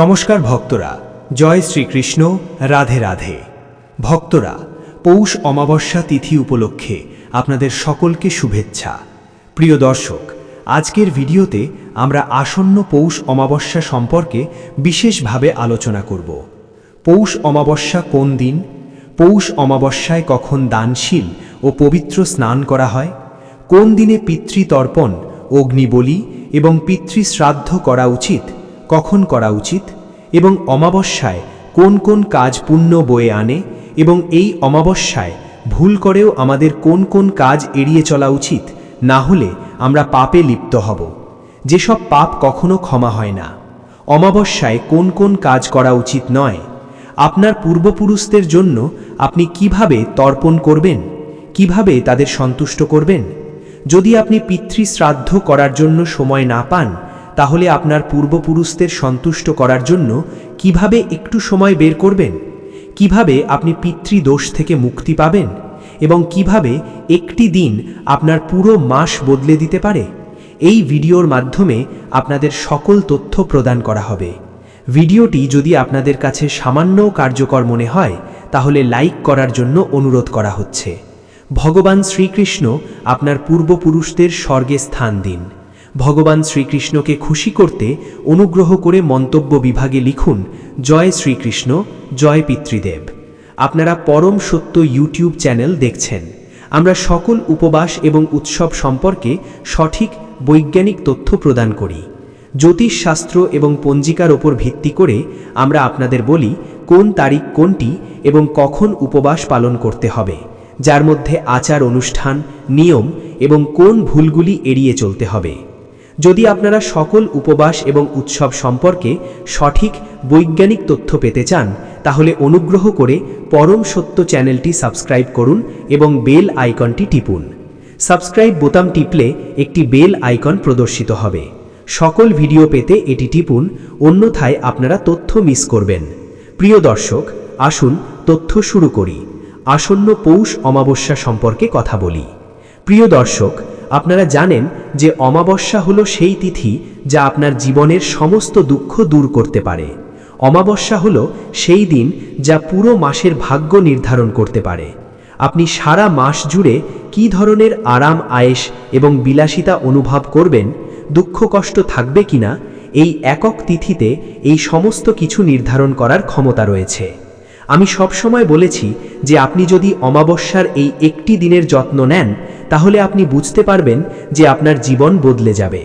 নমস্কার ভক্তরা, জয় শ্রীকৃষ্ণ, রাধে রাধে। ভক্তরা, পৌষ অমাবস্যা তিথি উপলক্ষে আপনাদের সকলকে শুভেচ্ছা। প্রিয় দর্শক, আজকের ভিডিওতে আমরা আসন্ন পৌষ অমাবস্যা সম্পর্কে বিশেষভাবে আলোচনা করব। পৌষ অমাবস্যা কোন দিন? পৌষ অমাবস্যায় কখন দানশীল ও পবিত্র স্নান করা হয়? কোন দিনে পিতৃতর্পণ, অগ্নিবলি এবং পিতৃশ্রাদ্ধ করা উচিত? কখন করা উচিত এবং অমাবস্যায় কোন কোন কাজ পুণ্য বয়ে আনে এবং এই অমাবস্যায় ভুল করেও আমাদের কোন কোন কাজ এড়িয়ে চলা উচিত, না হলে আমরা পাপে লিপ্ত হব। যেসব পাপ কখনো ক্ষমা হয় না। অমাবস্যায় কোন কোন কাজ করা উচিত নয়। আপনার পূর্বপুরুষদের জন্য আপনি কীভাবে তর্পণ করবেন? কীভাবে তাদের সন্তুষ্ট করবেন? যদি আপনি পিতৃশ্রাদ্ধ করার জন্য সময় না পান তাহলে আপনার পূর্বপুরুষদের সন্তুষ্ট করার জন্য কীভাবে একটু সময় বের করবেন? কীভাবে আপনি পিতৃদোষ থেকে মুক্তি পাবেন? এবং কীভাবে একটি দিন আপনার পুরো মাস বদলে দিতে পারে? এই ভিডিওর মাধ্যমে আপনাদের সকল তথ্য প্রদান করা হবে। ভিডিওটি যদি আপনাদের কাছে সামান্য কার্যকর মনে হয়, তাহলে লাইক করার জন্য অনুরোধ করা হচ্ছে। ভগবান শ্রীকৃষ্ণ আপনার পূর্বপুরুষদের স্বর্গে স্থান দিন। ভগবান শ্রীকৃষ্ণকে খুশি করতে অনুগ্রহ করে মন্তব্য বিভাগে লিখুন, জয় শ্রীকৃষ্ণ, জয় পিতৃদেব। আপনারা পরম সত্য ইউটিউব চ্যানেল দেখছেন। আমরা সকল উপবাস এবং উৎসব সম্পর্কে সঠিক বৈজ্ঞানিক তথ্য প্রদান করি। জ্যোতিষশাস্ত্র এবং পঞ্জিকার ওপর ভিত্তি করে আমরা আপনাদের বলি, কোন তারিখ কোনটি এবং কখন উপবাস পালন করতে হবে, যার মধ্যে আচার অনুষ্ঠান, নিয়ম এবং কোন ভুলগুলি এড়িয়ে চলতে হবে। যদি আপনারা সকল উপবাস এবং উৎসব সম্পর্কে সঠিক বৈজ্ঞানিক তথ্য পেতে চান, তাহলে অনুগ্রহ করে পরম সত্য চ্যানেলটি সাবস্ক্রাইব করুন এবং বেল আইকনটি টিপুন। সাবস্ক্রাইব বোতাম টিপলে একটি বেল আইকন প্রদর্শিত হবে। সকল ভিডিও পেতে এটি টিপুন, অন্যথায় আপনারা তথ্য মিস করবেন। প্রিয় দর্শক, আসুন তথ্য শুরু করি। আসন্ন পৌষ অমাবস্যা সম্পর্কে কথা বলি। প্রিয় দর্শক আপনারা জানেন যে অমাবস্যা হলো সেই তিথি যা আপনার জীবনের সমস্ত দুঃখ দূর করতে পারে। অমাবস্যা হলো সেই দিন যা পুরো মাসের ভাগ্য নির্ধারণ করতে পারে। আপনি সারা মাস জুড়ে কী ধরনের আরাম আয়েস এবং বিলাসিতা অনুভব করবেন, দুঃখ, কষ্ট থাকবে কিনা, এই একক তিথিতে এই সমস্ত কিছু নির্ধারণ করার ক্ষমতা রয়েছে। আমি সবসময় বলেছি যে আপনি যদি অমাবস্যার এই একটি দিনের যত্ন নেন, তাহলে আপনি বুঝতে পারবেন যে আপনার জীবন বদলে যাবে।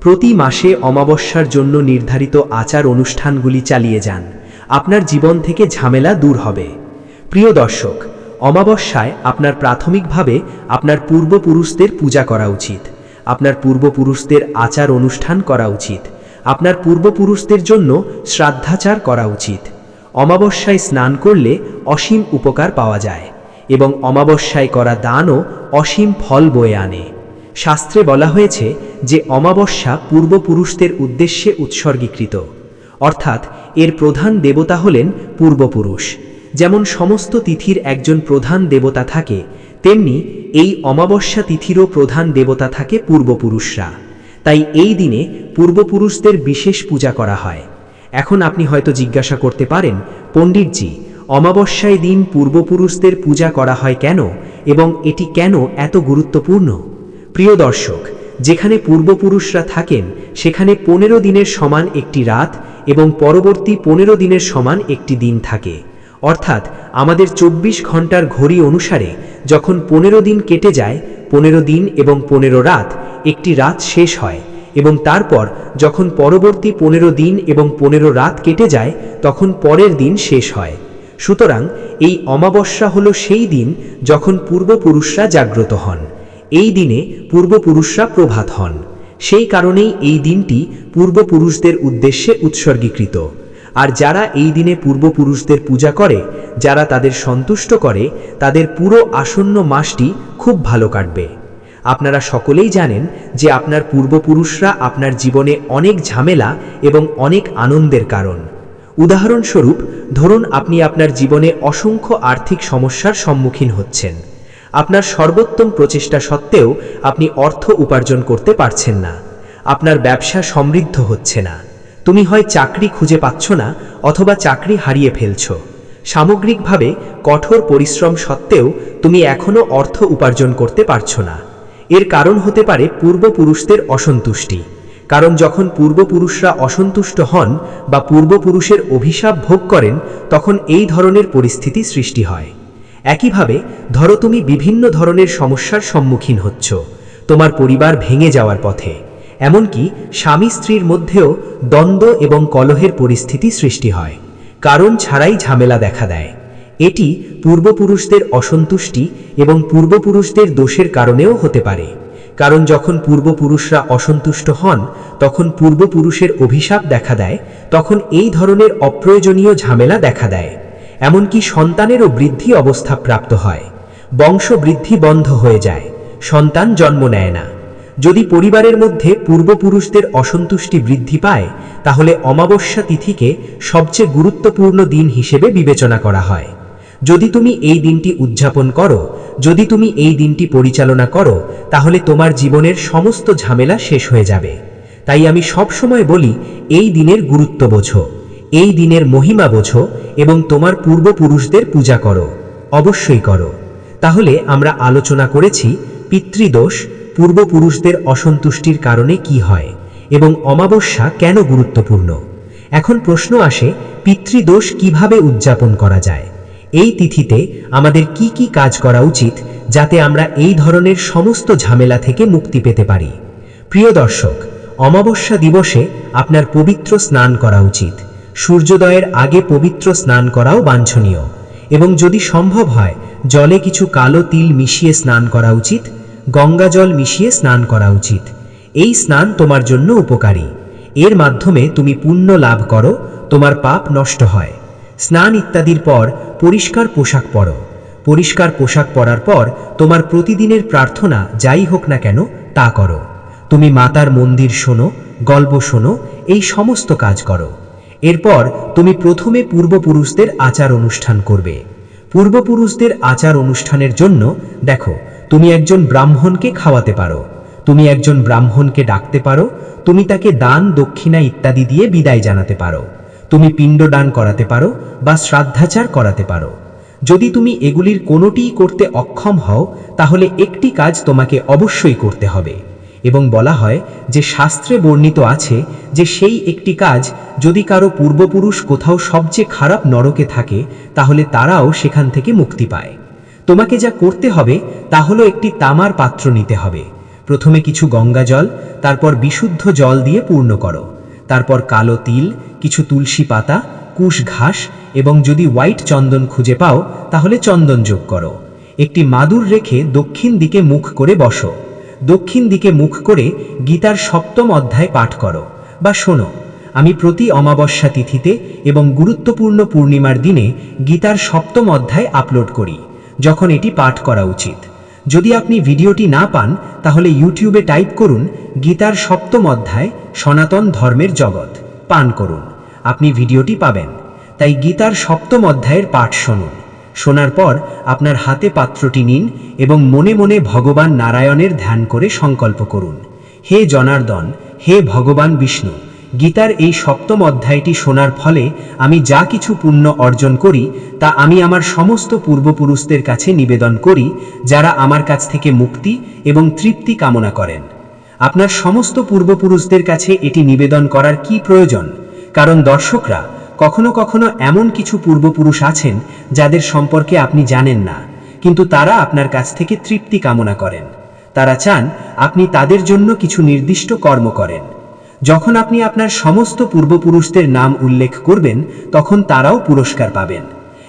প্রতি মাসে অমাবস্যার জন্য নির্ধারিত আচার অনুষ্ঠানগুলি চালিয়ে যান। আপনার জীবন থেকে ঝামেলা দূর হবে। প্রিয় দর্শক, অমাবস্যায় আপনার প্রাথমিকভাবে আপনার পূর্বপুরুষদের পূজা করা উচিত। আপনার পূর্বপুরুষদের আচার অনুষ্ঠান করা উচিত। আপনার পূর্বপুরুষদের জন্য শ্রাদ্ধাচার করা উচিত। অমাবস্যায় স্নান করলে অসীম উপকার পাওয়া যায় এবং অমাবস্যায় করা দানও অসীম ফল বয়ে আনে। শাস্ত্রে বলা হয়েছে যে অমাবস্যা পূর্বপুরুষদের উদ্দেশ্যে উৎসর্গীকৃত। অর্থাৎ এর প্রধান দেবতা হলেন পূর্বপুরুষ। যেমন সমস্ত তিথির একজন প্রধান দেবতা থাকে, তেমনি এই অমাবস্যা তিথিরও প্রধান দেবতা থাকে পূর্বপুরুষরা। তাই এই দিনে পূর্বপুরুষদের বিশেষ পূজা করা হয়। এখন আপনি হয়তো জিজ্ঞাসা করতে পারেন, পণ্ডিতজি, অমাবস্যায় দিন পূর্বপুরুষদের পূজা করা হয় কেন এবং এটি কেন এত গুরুত্বপূর্ণ? প্রিয় দর্শক, যেখানে পূর্বপুরুষরা থাকেন, সেখানে পনেরো দিনের সমান একটি রাত এবং পরবর্তী পনেরো দিনের সমান একটি দিন থাকে। অর্থাৎ, আমাদের চব্বিশ ঘণ্টার ঘড়ি অনুসারে, যখন পনেরো দিন কেটে যায়, পনেরো দিন এবং পনেরো রাত একটি রাত শেষ হয়। এবং তারপর যখন পরবর্তী পনেরো দিন এবং পনেরো রাত কেটে যায়, তখন পরের দিন শেষ হয়। সুতরাং এই অমাবস্যা হলো সেই দিন যখন পূর্বপুরুষরা জাগ্রত হন। এই দিনে পূর্বপুরুষরা প্রভাত হন। সেই কারণেই এই দিনটি পূর্বপুরুষদের উদ্দেশ্যে উৎসর্গীকৃত। আর যারা এই দিনে পূর্বপুরুষদের পূজা করে, যারা তাদের সন্তুষ্ট করে, তাদের পুরো আসন্ন মাসটি খুব ভালো কাটবে। আপনারা সকলেই জানেন যে আপনার পূর্বপুরুষরা আপনার জীবনে অনেক ঝামেলা এবং অনেক আনন্দের কারণ। উদাহরণস্বরূপ, ধরুন আপনি আপনার জীবনে অসংখ্য আর্থিক সমস্যার সম্মুখীন হচ্ছেন। আপনার সর্বোত্তম প্রচেষ্টা সত্ত্বেও আপনি অর্থ উপার্জন করতে পারছেন না। আপনার ব্যবসা সমৃদ্ধ হচ্ছে না। তুমি হয় চাকরি খুঁজে পাচ্ছ না অথবা চাকরি হারিয়ে ফেলছ। সামগ্রিকভাবে কঠোর পরিশ্রম সত্ত্বেও তুমি এখনও অর্থ উপার্জন করতে পারছ না। এর কারণ হতে পারে পূর্বপুরুষদের অসন্তুষ্টি। কারণ যখন পূর্বপুরুষরা অসন্তুষ্ট হন বা পূর্বপুরুষের অভিশাপ ভোগ করেন, তখন এই ধরনের পরিস্থিতি সৃষ্টি হয়। একইভাবে, ধরো তুমি বিভিন্ন ধরনের সমস্যার সম্মুখীন হচ্ছ। তোমার পরিবার ভেঙে যাওয়ার পথে। এমনকি স্বামী স্ত্রীর মধ্যেও দ্বন্দ্ব এবং কলহের পরিস্থিতি সৃষ্টি হয়। কারণ ছাড়াই ঝামেলা দেখা দেয়। এটি পূর্বপুরুষদের অসন্তুষ্টি এবং পূর্বপুরুষদের দোষের কারণেও হতে পারে। কারণ যখন পূর্বপুরুষরা অসন্তুষ্ট হন, তখন পূর্বপুরুষের অভিশাপ দেখা দেয়, তখন এই ধরনের অপ্রয়োজনীয় ঝামেলা দেখা দেয়। এমনকি সন্তানেরও বৃদ্ধি অবস্থা প্রাপ্ত হয়। বংশ বৃদ্ধি বন্ধ হয়ে যায়, সন্তান জন্ম নেয় না। যদি পরিবারের মধ্যে পূর্বপুরুষদের অসন্তুষ্টি বৃদ্ধি পায়, তাহলে অমাবস্যা তিথিকে সবচেয়ে গুরুত্বপূর্ণ দিন হিসেবে বিবেচনা করা হয়। যদি তুমি এই দিনটি উদযাপন করো, যদি তুমি এই দিনটি পরিচালনা করো, তাহলে তোমার জীবনের সমস্ত ঝামেলা শেষ হয়ে যাবে। তাই আমি সব সময় বলি, এই দিনের গুরুত্ব বোঝো, এই দিনের মহিমা বোঝো এবং তোমার পূর্বপুরুষদের পূজা করো, অবশ্যই করো। তাহলে আমরা আলোচনা করেছি, পিতৃদোষ, পূর্বপুরুষদের অসন্তুষ্টির কারণে কি হয় এবং অমাবস্যা কেন গুরুত্বপূর্ণ? এখন প্রশ্ন আসে, পিতৃদোষ কীভাবে উদযাপন করা যায়? এই তিথিতে আমাদের কি কি কাজ করা উচিত যাতে আমরা এই ধরনের সমস্ত ঝামেলা থেকে মুক্তি পেতে পারি? প্রিয় দর্শক, অমাবস্যা দিবসে আপনার পবিত্র স্নান করা উচিত। সূর্যোদয়ের আগে পবিত্র স্নান করাও বাঞ্ছনীয়। এবং যদি সম্ভব হয়, জলে কিছু কালো তিল মিশিয়ে স্নান করা উচিত, গঙ্গা জল মিশিয়ে স্নান করা উচিত। এই স্নান তোমার জন্য উপকারী। এর মাধ্যমে তুমি পুণ্য লাভ করো, তোমার পাপ নষ্ট হয়। স্নান ইত্যাদির পর পরিষ্কার পোশাক পরো। পরিষ্কার পোশাক পরার পর তোমার প্রতিদিনের প্রার্থনা যাই হোক না কেন তা করো। তুমি মাতার মন্দির শোনো, গল্প শোনো, এই সমস্ত কাজ করো। এরপর তুমি প্রথমে পূর্বপুরুষদের আচার অনুষ্ঠান করবে। পূর্বপুরুষদের আচার অনুষ্ঠানের জন্য দেখো, তুমি একজন ব্রাহ্মণকে খাওয়াতে পারো। তুমি একজন ব্রাহ্মণকে ডাকতে পারো। তুমি তাকে দান, দক্ষিণা ইত্যাদি দিয়ে বিদায় জানাতে পারো। তুমি পিণ্ডদান করাতে পারো বা শ্রাদ্ধাচার করাতে পারো। যদি তুমি এগুলির কোনোটিই করতে অক্ষম হও, তাহলে একটি কাজ তোমাকে অবশ্যই করতে হবে এবং বলা হয় যে শাস্ত্রে বর্ণিত আছে যে সেই একটি কাজ যদি কারও পূর্বপুরুষ কোথাও সবচেয়ে খারাপ নরকে থাকে, তাহলে তারাও সেখান থেকে মুক্তি পায়। তোমাকে যা করতে হবে, তা হলো একটি তামার পাত্র নিতে হবে। প্রথমে কিছু গঙ্গা জল তারপর বিশুদ্ধ জল দিয়ে পূর্ণ করো। তারপর কালো তিল, কিছু তুলসী পাতা, কুশ ঘাস এবং যদি হোয়াইট চন্দন খুঁজে পাও, তাহলে চন্দন যোগ করো। একটি মাদুর রেখে দক্ষিণ দিকে মুখ করে বসো। দক্ষিণ দিকে মুখ করে গীতার সপ্তম অধ্যায় পাঠ করো বা শোনো। আমি প্রতি অমাবস্যা তিথিতে এবং গুরুত্বপূর্ণ পূর্ণিমার দিনে গীতার সপ্তম অধ্যায় আপলোড করি, যখন এটি পাঠ করা উচিত। যদি আপনি ভিডিওটি না পান, তাহলে ইউটিউবে টাইপ করুন গীতার সপ্তম অধ্যায়, সনাতন ধর্মের জগৎ। পান করুন। আপনি ভিডিওটি পাবেন। তাই গীতার সপ্তম অধ্যায়ের পাঠ শুনুন। শোনার পর আপনার হাতে পাত্রটি নিন এবং মনে মনে ভগবান নারায়ণের ধ্যান করে সংকল্প করুন। হে জনার্দন, হে ভগবান বিষ্ণু গীতার এই সপ্তম অধ্যায়টি শোনার ফলে আমি যা কিছু পুণ্য অর্জন করি, তা আমি আমার সমস্ত পূর্বপুরুষদের কাছে নিবেদন করি, যারা আমার কাছ থেকে মুক্তি এবং তৃপ্তি কামনা করেন। আপনার সমস্ত পূর্বপুরুষদের কাছে এটি নিবেদন করার কি প্রয়োজন? কারণ দর্শকরা, কখনো কখনো এমন কিছু পূর্বপুরুষ আছেন, যাদের সম্পর্কে আপনি জানেন না, কিন্তু তারা আপনার কাছ থেকে তৃপ্তি কামনা করেন। তারা চান আপনি তাদের জন্য কিছু নির্দিষ্ট কর্ম করেন। যখন আপনি আপনার সমস্ত পূর্বপুরুষদের নাম উল্লেখ করবেন, তখন তারাও পুরস্কার পাবেন।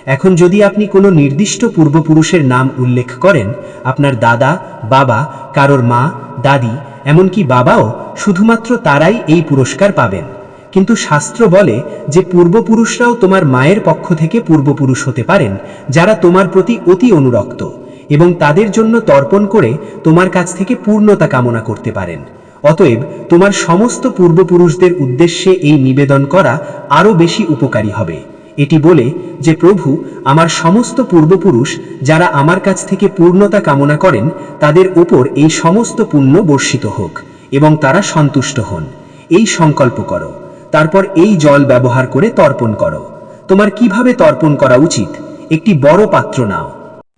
এখন যদি আপনি কোনো নির্দিষ্ট পূর্বপুরুষের নাম উল্লেখ করেন, আপনার দাদা, বাবা, কারোর মা, দাদি, এমনকি বাবাও শুধুমাত্র তারাই এই পুরস্কার পাবেন। কিন্তু শাস্ত্র বলে যে পূর্বপুরুষরাও তোমার মায়ের পক্ষ থেকে পূর্বপুরুষ হতে পারেন, যারা তোমার প্রতি অতি অনুরক্ত এবং তাদের জন্য তর্পণ করে তোমার কাছ থেকে পূর্ণতা কামনা করতে পারেন। অতএব তোমার সমস্ত পূর্বপুরুষদের উদ্দেশ্যে এই নিবেদন করা আরও বেশি উপকারী হবে। এটি বলে যে, প্রভু, আমার সমস্ত পূর্বপুরুষ যারা আমার কাছ থেকে পূর্ণতা কামনা করেন, তাদের ওপর এই সমস্ত পুণ্য বর্ষিত হোক এবং তারা সন্তুষ্ট হন। এই সংকল্প করো। তারপর এই জল ব্যবহার করে তর্পণ করো। তোমার কীভাবে তর্পণ করা উচিত? একটি বড় পাত্র নাও।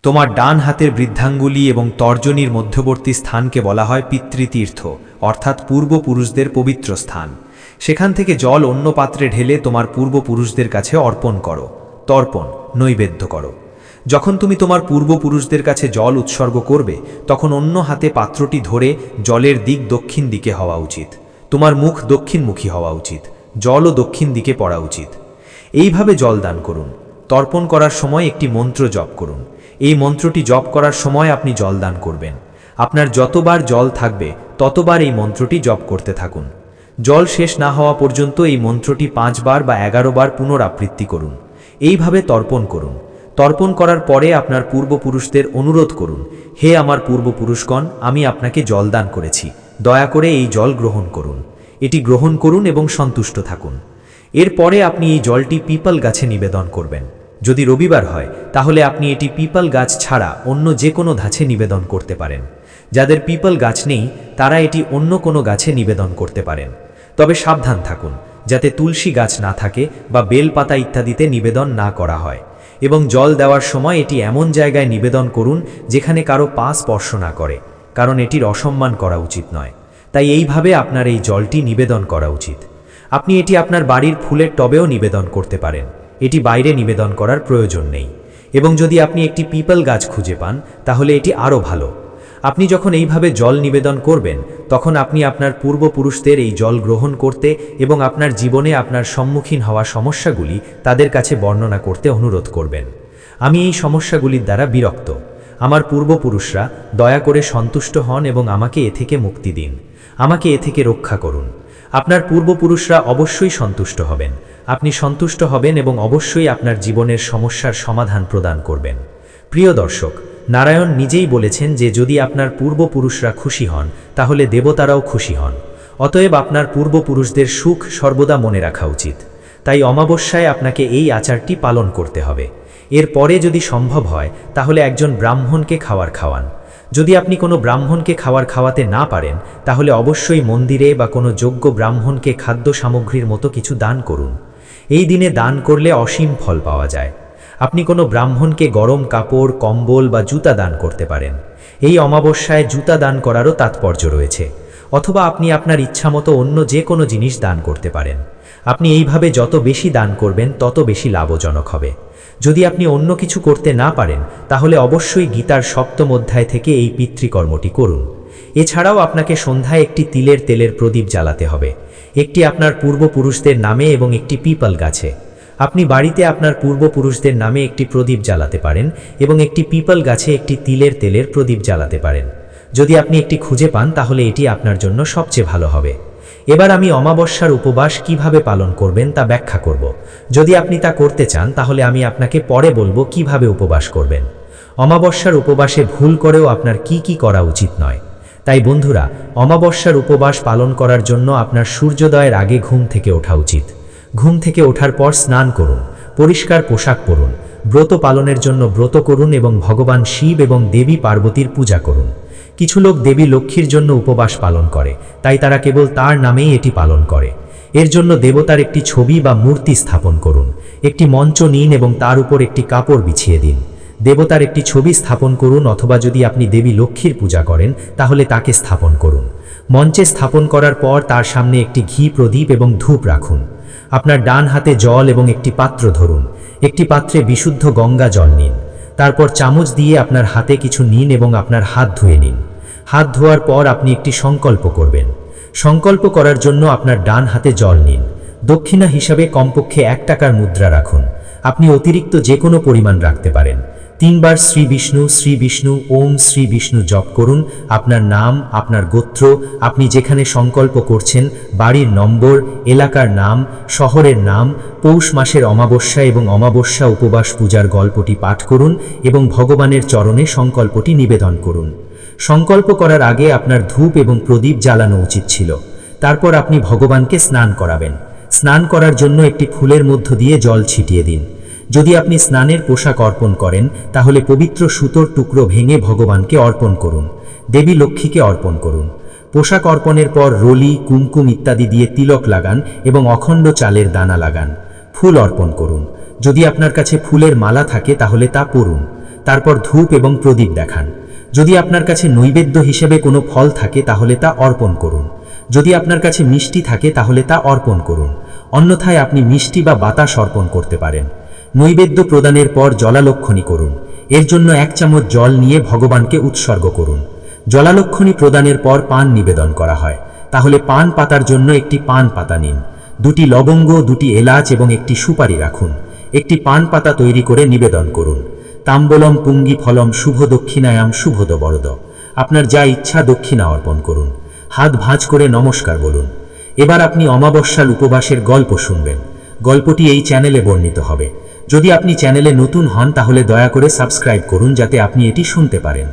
তোমার ডান হাতের বৃদ্ধাঙ্গুলি এবং তর্জনীর মধ্যবর্তী স্থানকে বলা হয় পিতৃতীর্থ, অর্থাৎ পূর্বপুরুষদের পবিত্র স্থান। সেখান থেকে জল অন্য পাত্রে ঢেলে তোমার পূর্বপুরুষদের কাছে অর্পণ করো, তর্পণ, নৈবেদ্য করো। যখন তুমি তোমার পূর্বপুরুষদের কাছে জল উৎসর্গ করবে, তখন অন্য হাতে পাত্রটি ধরে জলের দিক দক্ষিণ দিকে হওয়া উচিত। তোমার মুখ দক্ষিণমুখী হওয়া উচিত, জলও দক্ষিণ দিকে পড়া উচিত। এইভাবে জল দান করুন। তর্পণ করার সময় একটি মন্ত্র জপ করুন। এই মন্ত্রটি জপ করার সময় আপনি জল দান করবেন। আপনার যতবার জল থাকবে, ততবার এই মন্ত্রটি জপ করতে থাকুন। জল শেষ না হওয়া পর্যন্ত এই মন্ত্রটি পাঁচবার বা এগারো বার পুনরাবৃত্তি করুন। এইভাবে তর্পণ করুন। তর্পণ করার পরে আপনার পূর্বপুরুষদের অনুরোধ করুন, হে আমার পূর্বপুরুষগণ, আমি আপনাকে জল দান করেছি। দয়া করে এই জল গ্রহণ করুন। এটি গ্রহণ করুন এবং সন্তুষ্ট থাকুন। এরপরে আপনি এই জলটি পিপল গাছে নিবেদন করবেন। যদি রবিবার হয়, তাহলে আপনি এটি পিপল গাছ ছাড়া অন্য যে কোনো ধাছে নিবেদন করতে পারেন। যাদের পিপল গাছ নেই, তারা এটি অন্য কোনো গাছে নিবেদন করতে পারেন। তবে সাবধান থাকুন, যাতে তুলসী গাছ না থাকে বা বেলপাতা ইত্যাদিতে নিবেদন না করা হয়। এবং জল দেওয়ার সময় এটি এমন জায়গায় নিবেদন করুন, যেখানে কারও পা স্পর্শ না করে, কারণ এটির অসম্মান করা উচিত নয়। তাই এইভাবে আপনার এই জলটি নিবেদন করা উচিত। আপনি এটি আপনার বাড়ির ফুলের টবেও নিবেদন করতে পারেন। এটি বাইরে নিবেদন করার প্রয়োজন নেই। এবং যদি আপনি একটি পিপল গাছ খুঁজে পান, তাহলে এটি আরও ভালো। আপনি যখন এইভাবে জল নিবেদন করবেন, তখন আপনি আপনার পূর্বপুরুষদের এই জল গ্রহণ করতে এবং আপনার জীবনে আপনার সম্মুখীন হওয়া সমস্যাগুলি তাদের কাছে বর্ণনা করতে অনুরোধ করবেন। আমি এই সমস্যাগুলির দ্বারা বিরক্ত। আমার পূর্বপুরুষরা দয়া করে সন্তুষ্ট হন এবং আমাকে এ থেকে মুক্তি দিন। আমাকে এ থেকে রক্ষা করুন। আপনার পূর্বপুরুষরা অবশ্যই সন্তুষ্ট হবেন। আপনি সন্তুষ্ট হবেন এবং অবশ্যই আপনার জীবনের সমস্যার সমাধান প্রদান করবেন। প্রিয় দর্শক, নারায়ণ নিজেই বলেছেন যে যদি আপনার পূর্বপুরুষরা খুশি হন, তাহলে দেবতারাও খুশি হন। অতএব আপনার পূর্বপুরুষদের সুখ সর্বদা মনে রাখা উচিত। তাই অমাবস্যায় আপনাকে এই আচারটি পালন করতে হবে। এর পরে যদি সম্ভব হয়, তাহলে একজন ব্রাহ্মণকে খাওয়ার খাওয়ান। যদি আপনি কোনো ব্রাহ্মণকে খাওয়ার খাওয়াতে না পারেন, তাহলে অবশ্যই মন্দিরে বা কোনো যোগ্য ব্রাহ্মণকে খাদ্য সামগ্রীর মতো কিছু দান করুন। এই দিনে দান করলে অসীম ফল পাওয়া যায়। আপনি কোনো ব্রাহ্মণকে গরম কাপড়, কম্বল বা জুতা দান করতে পারেন। এই অমাবস্যায় জুতা দান করারও তাৎপর্য রয়েছে। অথবা আপনি আপনার ইচ্ছামতো অন্য যে কোনো জিনিস দান করতে পারেন। আপনি এইভাবে যত বেশি দান করবেন, তত বেশি লাভজনক হবে। যদি আপনি অন্য কিছু করতে না পারেন, তাহলে অবশ্যই গীতার সপ্তম অধ্যায় থেকে এই পিতৃকর্মটি করুন। এছাড়াও আপনাকে সন্ধ্যায় একটি তিলের তেলের প্রদীপ জ্বালাতে হবে। একটি আপনার পূর্বপুরুষদের নামে এবং একটি পিপল গাছে। আপনি বাড়িতে আপনার পূর্বপুরুষদের নামে একটি প্রদীপ জ্বালাতে পারেন এবং একটি পিপল গাছে একটি তিলের তেলের প্রদীপ জ্বালাতে পারেন। যদি আপনি একটি খুঁজে পান, তাহলে এটি আপনার জন্য সবচেয়ে ভালো হবে। এবার আমি অমাবস্যার উপবাস কীভাবে পালন করবেন তা ব্যাখ্যা করব। যদি আপনি তা করতে চান, তাহলে আমি আপনাকে পরে বলব কীভাবে উপবাস করবেন। অমাবস্যার উপবাসে ভুল করেও আপনার কি কি করা উচিত নয়। তাই বন্ধুরা, অমাবস্যার উপবাস পালন করার জন্য আপনার সূর্যোদয়ের আগে ঘুম থেকে ওঠা উচিত। ঘুম থেকে ওঠার পর স্নান করুন, পরিষ্কার পোশাক পরুন, ব্রত পালনের জন্য ব্রত করুন এবং ভগবান শিব এবং দেবী পার্বতীর পূজা করুন। কিছু লোক দেবী লক্ষ্মীর জন্য উপবাস পালন করে, তাই তারা কেবল তার নামেই এটি পালন করে। এর জন্য দেবতার একটি ছবি বা মূর্তি স্থাপন করুন, একটি মঞ্চ নিন এবং তার উপর একটি কাপড় বিছিয়ে দিন। দেবতার একটি ছবি স্থাপন করুন অথবা যদি আপনি দেবী লক্ষ্মীর পূজা করেন, তাহলে তাকে স্থাপন করুন। মঞ্চে স্থাপন করার পর তার সামনে একটি ঘি প্রদীপ এবং ধূপ রাখুন। আপনার ডান হাতে জল এবং একটি পাত্র ধরুন। একটি পাত্রে বিশুদ্ধ গঙ্গা জল নিন। তারপর চামচ দিয়ে আপনার হাতে কিছু নিন এবং আপনার হাত ধুয়ে নিন। হাত ধোয়ার পর আপনি একটি সংকল্প করবেন। সংকল্প করার জন্য আপনার ডান হাতে জল নিন। দক্ষিণা হিসাবে কমপক্ষে এক টাকার মুদ্রা রাখুন। আপনি অতিরিক্ত যে কোনো পরিমাণ রাখতে পারেন। তিনবার শ্রী বিষ্ণু শ্রী বিষ্ণু, ওম শ্রী বিষ্ণু জপ করুন। আপনার নাম, আপনার গোত্র, আপনি যেখানে সংকল্প করছেন, বাড়ির নম্বর, এলাকার নাম, শহরের নাম, পৌষ মাসের অমাবস্যা এবং অমাবস্যা উপবাস পূজার গল্পটি পাঠ করুন এবং ভগবানের চরণে সংকল্পটি নিবেদন করুন। সংকল্প করার আগে আপনার ধূপ এবং প্রদীপ জ্বালানো উচিত ছিল। তারপর আপনি ভগবানকে স্নান করাবেন। স্নান করার জন্য একটি ফুলের মধ্য দিয়ে জল ছিটিয়ে দিন। যদি আপনি স্নানের পোশাক অর্পণ করেন, তাহলে পবিত্র সুতোর টুকরো ভেঙে ভগবানকে অর্পণ করুন, দেবী লক্ষ্মীকে অর্পণ করুন। পোশাক অর্পণের পর রলি, কুমকুম ইত্যাদি দিয়ে তিলক লাগান এবং অখণ্ড চালের দানা লাগান। ফুল অর্পণ করুন। যদি আপনার কাছে ফুলের মালা থাকে, তাহলে তা পরুন। তারপর ধূপ এবং প্রদীপ দেখান। যদি আপনার কাছে নৈবেদ্য হিসেবে কোনো ফল থাকে, তাহলে তা অর্পণ করুন। যদি আপনার কাছে মিষ্টি থাকে, তাহলে তা অর্পণ করুন। অন্যথায় আপনি মিষ্টি বা বাতাস অর্পণ করতে পারেন। নৈবেদ্য প্রদানের পর জলালক্ষণী করুন। এর জন্য এক চামচ জল নিয়ে ভগবানকে উৎসর্গ করুন। জলালক্ষণী প্রদানের পর পান নিবেদন করা হয়। তাহলে পান পাতার জন্য একটি পান পাতা নিন। দুটি লবঙ্গ, দুটি এলাচ এবং একটি সুপারি রাখুন। একটি পান পাতা তৈরি করে নিবেদন করুন। তাম্বলম, পুঙ্গি, ফলম, শুভ দক্ষিণায়াম শুভদ বরদ আপনার যা ইচ্ছা দক্ষিণা অর্পণ করুন। হাত ভাঁজ করে নমস্কার বলুন। এবার আপনি অমাবস্যাল উপবাসের গল্প শুনবেন। গল্পটি এই চ্যানেলে বর্ণিত হবে। যদি আপনি চ্যানেলে নতুন হন, তাহলে দয়া করে সাবস্ক্রাইব করুন যাতে আপনি এটি শুনতে পারেন।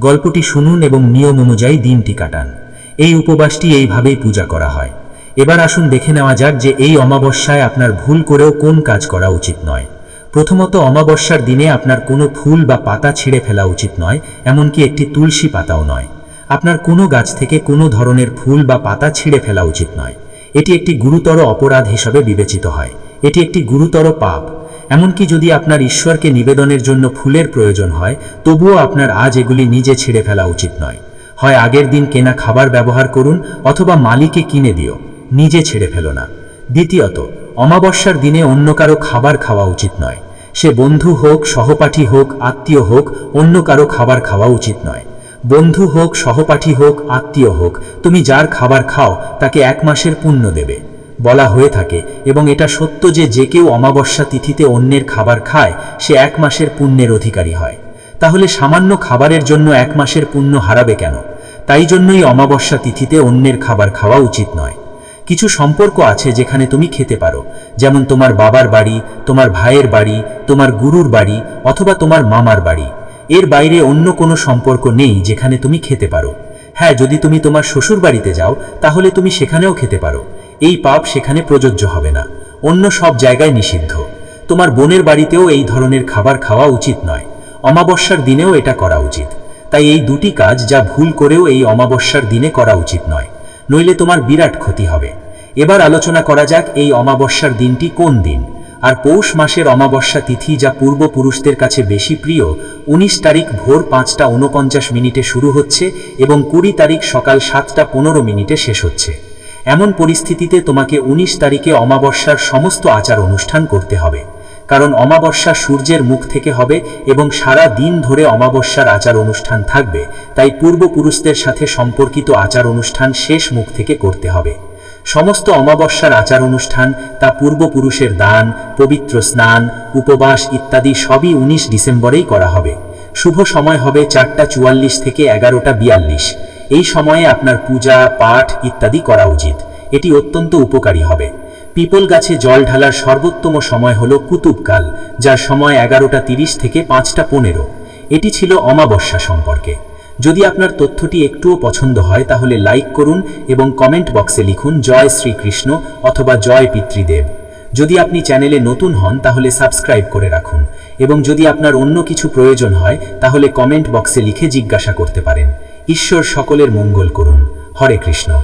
গল্পটি শুনুন এবং নিয়ম অনুযায়ী দিনটি কাটান। এই উপবাসটি এইভাবেই পূজা করা হয়। এবার আসুন দেখে নেওয়া যাক যে এই অমাবস্যায় আপনার ভুল করেও কোন কাজ করা উচিত নয়। প্রথমত, অমাবস্যার দিনে আপনার কোনো ফুল বা পাতা ছিঁড়ে ফেলা উচিত নয়, এমনকি একটি তুলসী পাতাও নয়। আপনার কোনো গাছ থেকে কোনো ধরনের ফুল বা পাতা ছিঁড়ে ফেলা উচিত নয়। এটি একটি গুরুতর অপরাধ হিসাবে বিবেচিত হয়। এটি একটি গুরুতর পাপ। এমনকি যদি আপনার ঈশ্বরকে নিবেদনের জন্য ফুলের প্রয়োজন হয়, তবুও আপনার আজ এগুলি নিজে ছিঁড়ে ফেলা উচিত নয়। হয় আগের দিন কেনা খাবার ব্যবহার করুন অথবা মালিকে কিনে দিও। নিজে ছেড়ে ফেলো না। দ্বিতীয়ত, অমাবস্যার দিনে অন্য কারও খাবার খাওয়া উচিত নয়। সে বন্ধু হোক, সহপাঠী হোক, আত্মীয় হোক, অন্য কারও খাবার খাওয়া উচিত নয়। বন্ধু হোক, সহপাঠী হোক, আত্মীয় হোক, তুমি যার খাবার খাও, তাকে এক মাসের পুণ্য দেবে। বলা হয়ে থাকে, এবং এটা সত্য যে যে কেউ অমাবস্যা তিথিতে অন্যের খাবার খায়, সে এক মাসের পুণ্যের অধিকারী হয়। তাহলে সামান্য খাবারের জন্য এক মাসের পুণ্য হারাবে কেন? তাই জন্যই অমাবস্যা তিথিতে অন্যের খাবার খাওয়া উচিত নয়। কিছু সম্পর্ক আছে যেখানে তুমি খেতে পারো, যেমন তোমার বাবার বাড়ি, তোমার ভাইয়ের বাড়ি, তোমার গুরুর বাড়ি, অথবা তোমার মামার বাড়ি। এর বাইরে অন্য কোনো সম্পর্ক নেই যেখানে তুমি খেতে পারো। হ্যাঁ যদি তুমি তোমার শ্বশুর বাড়িতে যাও, তাহলে তুমি সেখানেও খেতে পারো। এই পাপ সেখানে প্রযোজ্য হবে না। অন্য সব জায়গায় নিষিদ্ধ। তোমার বোনের বাড়িতেও এই ধরনের খাবার খাওয়া উচিত নয়। অমাবস্যার দিনেও এটা করা উচিত। তাই এই দুটি কাজ যা ভুল করেও এই অমাবস্যার দিনে করা উচিত নয়। নইলে তোমার বিরাট ক্ষতি হবে। এবার আলোচনা করা যাক এই অমাবস্যার দিনটি কোন দিন। আর পৌষ মাসের অমাবস্যা তিথি যা পূর্বপুরুষদের কাছে বেশি প্রিয়, উনিশ তারিখ ভোর পাঁচটা উনপঞ্চাশ মিনিটে শুরু হচ্ছে এবং কুড়ি তারিখ সকাল সাতটা পনেরো মিনিটে শেষ হচ্ছে। এমন পরিস্থিতিতে তোমাকে উনিশ তারিখে অমাবস্যার সমস্ত আচার অনুষ্ঠান করতে হবে। কারণ অমাবস্যা সূর্যের মুখ থেকে হবে এবং সারা দিন ধরে অমাবস্যার আচার অনুষ্ঠান থাকবে, তাই পূর্বপুরুষদের সাথে সম্পর্কিত আচার অনুষ্ঠান শেষ মুখ থেকে করতে হবে। সমস্ত অমাবস্যার আচার অনুষ্ঠান তা পূর্বপুরুষের দান, পবিত্র স্নান, উপবাস ইত্যাদি সবই উনিশ ডিসেম্বরেই করা হবে। শুভ সময় হবে চারটা চুয়াল্লিশ থেকে এগারোটা বিয়াল্লিশ। এই সময়ে আপনার পূজা, পাঠ ইত্যাদি করা উচিত। এটি অত্যন্ত উপকারী হবে। পিপল গাছে জল ঢালার সর্বোত্তম সময় হল কুতুবকাল যার সময় এগারোটা তিরিশ থেকে পাঁচটা পনেরো। এটি ছিল অমাবস্যা সম্পর্কে। যদি আপনার তথ্যটি একটুও পছন্দ হয়, তাহলে লাইক করুন এবং কমেন্ট বক্সে লিখুন, জয় শ্রীকৃষ্ণ অথবা জয় পিতৃদেব যদি আপনি চ্যানেলে নতুন হন, তাহলে সাবস্ক্রাইব করে রাখুন। এবং যদি আপনার অন্য কিছু প্রয়োজন হয়, তাহলে কমেন্ট বক্সে লিখে জিজ্ঞাসা করতে পারেন। ঈশ্বর সকলের মঙ্গল করুন। হরে কৃষ্ণ।